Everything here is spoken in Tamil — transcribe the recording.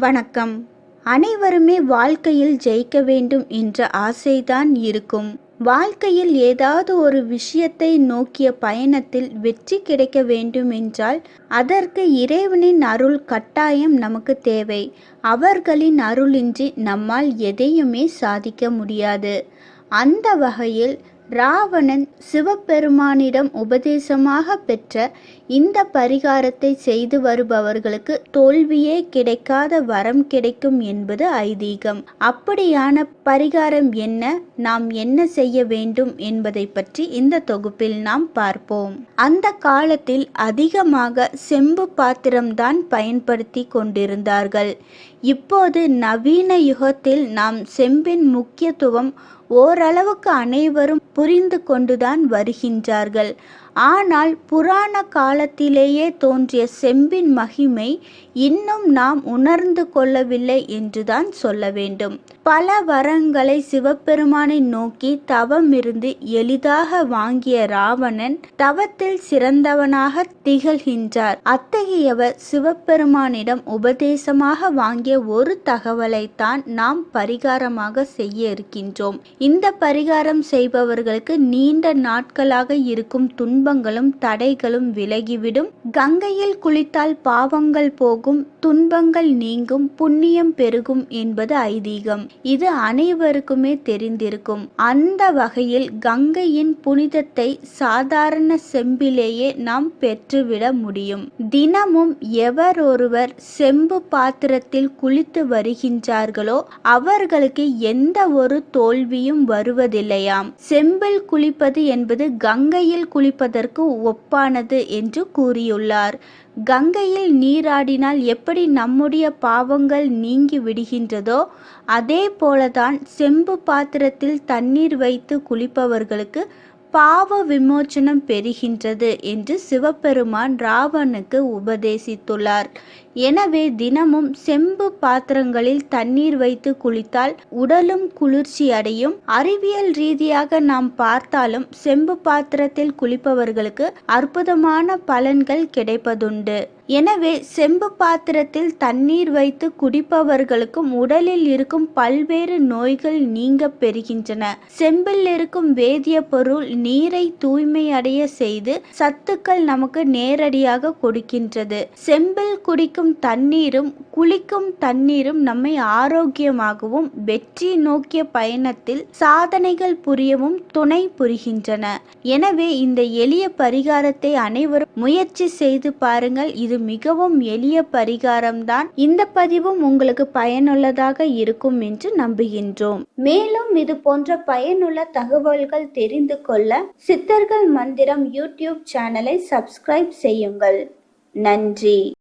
வணக்கம். அனைவருமே வாழ்க்கையில் ஜெயிக்க வேண்டும் என்ற ஆசைதான் இருக்கும். வாழ்க்கையில் ஏதாவது ஒரு விஷயத்தை நோக்கிய பயணத்தில் வெற்றி கிடைக்க வேண்டும் என்றால் அதற்கு இறைவனின் அருள் கட்டாயம் நமக்கு தேவை. அவர்களின் அருளின்றி நம்மால் எதையுமே சாதிக்க முடியாது. அந்த வகையில் ராவணன் சிவபெருமானிடம் உபதேசமாக பெற்ற இந்த பரிகாரத்தை செய்து வருபவர்களுக்கு தோல்வியே கிடைக்காத வரம் கிடைக்கும் என்பது ஐதீகம். அப்படியான பரிகாரம் என்ன? நாம் என்ன செய்ய வேண்டும் என்பதை பற்றி இந்த தொகுப்பில் நாம் பார்ப்போம். அந்த காலத்தில் அதிகமாக செம்பு பாத்திரம்தான் பயன்படுத்தி கொண்டிருந்தார்கள். இப்போது நவீன யுகத்தில் நாம் செம்பின் முக்கியத்துவம் ஓரளவுக்கு அனைவரும் புரிந்து கொண்டுதான் வருகின்றார்கள். ஆனால் புராண காலத்திலேயே தோன்றிய செம்பின் மகிமை இன்னும் நாம் உணர்ந்து கொள்ளவில்லை என்றுதான் சொல்ல வேண்டும். பல வரங்களை சிவபெருமானை நோக்கி தவம் இருந்து எளிதாக வாங்கிய ராவணன் தவத்தில் சிறந்தவனாக திகழ்கின்றார். அத்தகையவர் சிவபெருமானிடம் உபதேசமாக வாங்கிய ஒரு தகவலைத்தான் நாம் பரிகாரமாக செய்ய இருக்கின்றோம். இந்த பரிகாரம் செய்பவர்களுக்கு நீண்ட நாட்களாக இருக்கும் துன்பங்களும் தடைகளும் விலகிவிடும். கங்கையில் குளித்தால் பாவங்கள் போகும் துன்பங்கள் நீங்கும் புண்ணியம் பெருகும் என்பது ஐதீகம். இது அனைவருக்குமே தெரிந்திருக்கும். அந்த வகையில் கங்கையின் புனிதத்தை சாதாரண செம்பிலேயே நாம் பெற்றுவிட முடியும். தினமும் எவர் ஒருவர் செம்பு பாத்திரத்தில் குளித்து வருகின்றார்களோ அவர்களுக்கு எந்த ஒரு தோல்வியும் வருவதில்லையாம். செம்பில் குளிப்பது என்பது கங்கையில் குளிப்பது அதற்கு ஒப்பானது என்று கூறியுள்ளார். கங்கையில் நீராடினால் எப்படி நம்முடைய பாவங்கள் நீங்கி விடுகின்றதோ அதே போலதான் செம்பு பாத்திரத்தில் தண்ணீர் வைத்து குளிப்பவர்களுக்கு பாவ விமோச்சனம் பெறுகின்றது என்று சிவபெருமான் ராவனுக்கு உபதேசித்துள்ளார். எனவே தினமும் செம்பு பாத்திரங்களில் தண்ணீர் வைத்து குளித்தால் உடலும் குளிர்ச்சி அடையும் அறிவியல் ரீதியாக நாம் பார்த்தாலும் செம்பு பாத்திரத்தில் குளிப்பவர்களுக்கு அற்புதமான பலன்கள் கிடைப்பதுண்டு. எனவே செம்பு பாத்திரத்தில் தண்ணீர் வைத்து குடிப்பவர்களுக்கும் உடலில் இருக்கும் பல்வேறு நோய்கள் நீங்க பெறுகின்றன. செம்பில் இருக்கும் வேதிய பொருள் நீரை தூய்மையடைய செய்து சத்துக்கள் நமக்கு நேரடியாக கொடுக்கின்றது. செம்பில் குடிக்கும் தண்ணீரும் குளிக்கும் தண்ணீரும் நம்மை ஆரோக்கியமாகவும் வெற்றி நோக்கிய பயணத்தில் சாதனைகள் புரியவும் துணை புரிகின்றன. எனவே இந்த எளிய பரிகாரத்தை அனைவரும் முயற்சி செய்து பாருங்கள். இது மிகவும் எளிய பரிகாரம்தான். இந்த பதிவும் உங்களுக்கு பயனுள்ளதாக இருக்கும் என்று நம்புகின்றோம். மேலும் இது போன்ற பயனுள்ள தகவல்கள் தெரிந்து கொள்ள சித்தர்கள் மந்திரம் யூடியூப் சேனலை சப்ஸ்கிரைப் செய்யுங்கள். நன்றி.